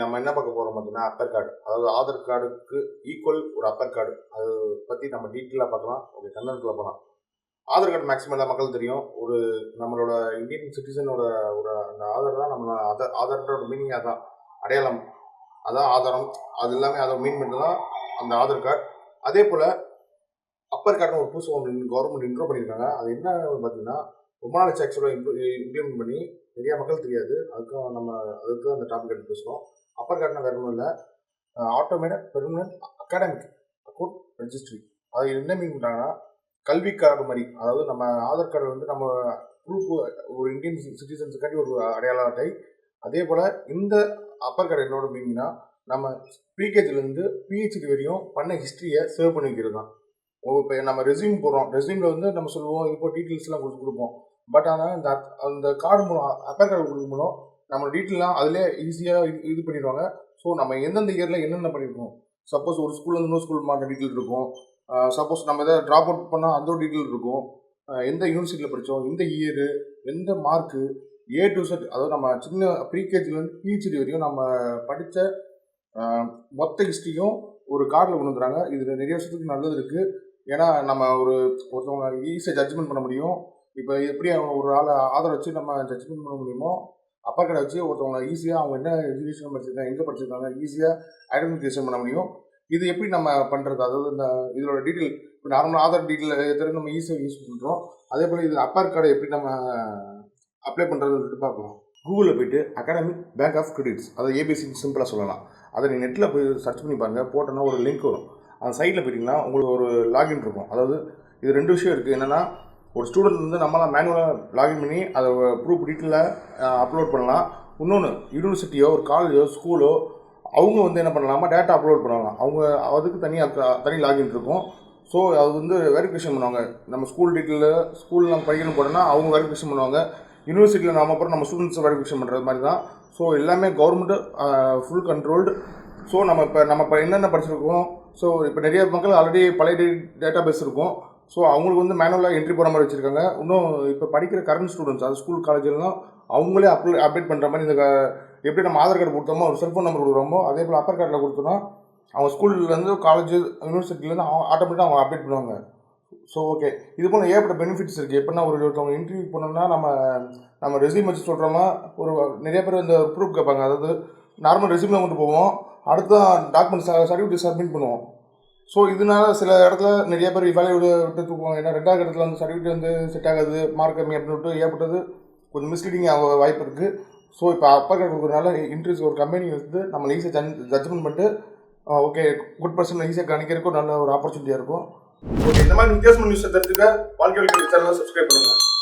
நம்ம என்ன பார்க்க போறோம் பார்த்தீங்கன்னா அப்பர் கார்டு அதாவது ஆதார் கார்டுக்கு ஈக்குவல் ஒரு அப்பர் கார்டு அது பற்றி நம்ம டீட்டெயிலாக பார்க்கலாம். ஓகே கண்டென்ட்குள்ள போகலாம் ஆதார் கார்டு மேக்ஸிமம் எல்லா மக்களும் தெரியும். ஒரு நம்மளோட இந்தியன் சிட்டிசனோட ஒரு அந்த ஆதார் தான் நம்ம ஆதார் ஆதாரோட மீனிங் அதான். அடையாளம். அதான் ஆதாரம். அது எல்லாமே அதை மீன் பண்ணிட்டு தான் அந்த ஆதார் கார்டு அதே போல் அப்பர் கார்டுன்னு ஒரு புதுசு ஒன்று கவர்மெண்ட் இன்ட்ரோ பண்ணியிருக்காங்க. அது என்ன பார்த்தீங்கன்னா ரொம்ப நாள் ஆக்சுவலாக இம்ப்ளிமெண்ட் பண்ணி நிறைய மக்கள் தெரியாது. அதுக்கும் நம்ம அதுக்கு அந்த டாபிக் எடுத்து பேசுகிறோம் அப்பர் கார்டுனா வேறு ஒன்றும் இல்லை. Automated permanent academic account registry அது என்ன மீன் பண்ணுறாங்கன்னா கல்வி கார்டு மாதிரி. அதாவது நம்ம ஆதார் கார்டு வந்து நம்ம ப்ரூஃப் ஒரு இந்தியன் சிட்டிசன்ஸுக்காண்டி ஒரு அடையாள அட்டை. அதே போல் இந்த அப்பர் கார்டு என்னோட மீனிங்னா நம்ம ப்ரீகேஜிலேருந்து பிஹெச்டி வரையும் பண்ண ஹிஸ்ட்ரியை சேவ் பண்ணி வைக்கிறது தான் இப்போ நம்ம ரெஸ்யூம் போடுறோம். ரெஸ்யூமில் வந்து நம்ம சொல்லுவோம் இப்போ டீட்டெயில்ஸ்லாம் கொடுத்து கொடுப்போம். பட் ஆனால் இந்த அந்த கார்டு மூலம் அப்பர் கார்டு கொடுக்கும் மூலம் நம்ம டீட்டெயிலாம் அதிலே ஈஸியாக இது பண்ணிடுவாங்க. ஸோ நம்ம எந்தெந்த இயரில் என்னென்ன பண்ணியிருக்கோம் சப்போஸ் ஒரு ஸ்கூல்லேருந்து இன்னொரு ஸ்கூல் மாற்ற டீட்டெயில் இருக்கும். சப்போஸ் நம்ம எதாவது ட்ராப் அவுட் பண்ணால் அந்த ஒரு டீட்டெயில் இருக்கும். எந்த யூனிவர்சிட்டியில் படித்தோம் எந்த இயரு எந்த மார்க்கு ஏ டு செட் அதாவது நம்ம சின்ன ப்ரீகேஜிலேருந்து பிஹெச்டி வரையும் நம்ம படித்த மொத்த ஹிஸ்ட்ரியும் ஒரு கார்டில் கொண்டு வந்துறாங்க இது நிறைய வருஷத்துக்கு நல்லது இருக்குது ஏன்னா நம்ம ஒரு ஒருத்தவங்க ஈஸியாக ஜட்ஜ்மெண்ட் பண்ண முடியும். இப்போ எப்படி அவங்க ஒரு ஆளை ஆதரவு வச்சு நம்ம ஜட்ஜ்மெண்ட் பண்ண முடியுமோ அப்பா கடை வச்சு ஒருத்தவங்க ஈஸியாக அவங்க என்ன எஜுகேஷன் படிச்சிருக்காங்க எங்கே படிச்சிருக்காங்க ஈஸியாக ஐடென்டிஃபிகேஷன் பண்ண முடியும். இது எப்படி நம்ம பண்ணுறது அதாவது இந்த இதோட டீட்டெயில் இப்போ நார்மலாக ஆதார் டீட்டெயில் எத்தனை நம்ம ஈஸியாக யூஸ் பண்ணுறோம் அதே போல் இது அப்பர் கார்டை எப்படி நம்ம அப்ளை பண்ணுறதுன்னு பார்க்கலாம். கூகுளில் போயிட்டு அகாடமிக் பேங்க் ஆஃப் கிரெடிட்ஸ் அதை ஏபிசி சிம்பிளாக சொல்லலாம். அதை நீங்கள் நெட்டில் போய் சர்ச் பண்ணி பாருங்கள் போட்டோன்னா ஒரு லிங்க் வரும். அந்த சைட்டில் போயிட்டிங்கன்னா உங்களுக்கு ஒரு லாகின் இருக்கும். அதாவது இது ரெண்டு விஷயம் இருக்குது என்னென்னா ஒரு ஸ்டூடெண்ட் வந்து நம்மளாம் மேனுவலாக லாகின் பண்ணி அதை ப்ரூஃப் டீட்டெயிலாக அப்லோட் பண்ணலாம். இன்னொன்று யூனிவர்சிட்டியோ ஒரு காலேஜோ ஸ்கூலோ அவங்க வந்து என்ன பண்ணலாமா டேட்டா அப்லோட் பண்ணலாம். அவங்க அதுக்கு தனியாக தனி லாகின் இருக்கும். ஸோ அது வந்து வெரிஃபிகேஷன் பண்ணுவாங்க. நம்ம ஸ்கூல் டீட்டெயிலில் ஸ்கூல் நம்ம படிக்கணும் போனோம்னா அவங்க வெரிஃபிகேஷன் பண்ணுவாங்க. யூனிவர்சிட்டியில் நாம அப்புறம் நம்ம ஸ்டூடெண்ட்ஸ் வெரிஃபிகேஷன் பண்ணுறது மாதிரி தான். ஸோ எல்லாமே கவர்மெண்ட்டு ஃபுல் கண்ட்ரோல்டு ஸோ நம்ம இப்போ நம்ம இப்போ என்னென்ன படிச்சிருக்கோம்? ஸோ இப்போ நிறைய மக்கள் ஆல்ரெடி பழைய டேட்டா பேஸ் இருக்கும். ஸோ அவங்களுக்கு வந்து மேனுவலாக என்ட்ரி போகிற மாதிரி வச்சுருக்காங்க. இன்னும் இப்போ படிக்கிற கரண்ட் ஸ்டூடெண்ட்ஸ் அது ஸ்கூல் காலேஜ்லாம் அவங்களே அப்ளை அப்டேட் பண்ணுற மாதிரி இந்த எப்படி நம்ம ஆதார் கார்டு கொடுத்தோமோ ஒரு செல்ஃபோன் நம்பர் கொடுக்குறோமோ அதே போல் அப்பர் கார்டில் கொடுத்தோன்னா அவங்க ஸ்கூல்லேருந்து காலேஜ் யூனிவர்சிட்டிலேருந்து அவங்க ஆட்டோமேட்டிக்காக அவங்க அப்டேட் பண்ணுவாங்க. ஸோ ஓகே இது போல் ஏகப்பட்ட பெனிஃபிட்ஸ் இருக்குது எப்படின்னா ஒரு ஒருத்தவங்க இன்டர்வியூ பண்ணோம்னா நம்ம நம்ம ரெஸ்யூம் வச்சு சொல்கிறோமா ஒரு நிறைய பேர் இந்த ப்ரூஃப் கேட்பாங்க. அதாவது நார்மல் ரெசியூமில் கொண்டு போவோம். அடுத்த டாக்குமெண்ட் சர்டிஃபிகேட் சப்மிட் பண்ணுவோம். ஸோ இதனால சில இடத்துல நிறைய பேர் வேலையை விட்டு விட்டு தூக்குவாங்க. ஏன்னா ரெண்டாவது இடத்துல வந்து சர்டிஃபிகேட் வந்து செட் ஆகாது மார்க் கம்மி அப்படின்னு விட்டு ஏற்பட்டது கொஞ்சம் மிஸ்லீடிங் ஆக வாய்ப்பு இருக்குது ஸோ இப்போ அப்பர் கார்டு கொடுக்குறதுனால இன்ட்ரெஸ்ட் ஒரு கம்பெனி வந்து நம்மளை ஈஸியாக ஜன் ஜட்ஜ்மெண்ட் பண்ணிட்டு ஓகே குட் பர்சன் ஈஸியாக கணிக்கிறதுக்கும் நல்ல ஒரு ஆப்பர்ச்சுனிட்டியாக இருக்கும். ஓகே இந்த மாதிரி வித்தியாசமான நியூஸை தெரிஞ்சுக்க வாழ்க்கை சேனலை சப்ஸ்கிரைப் பண்ணுங்கள்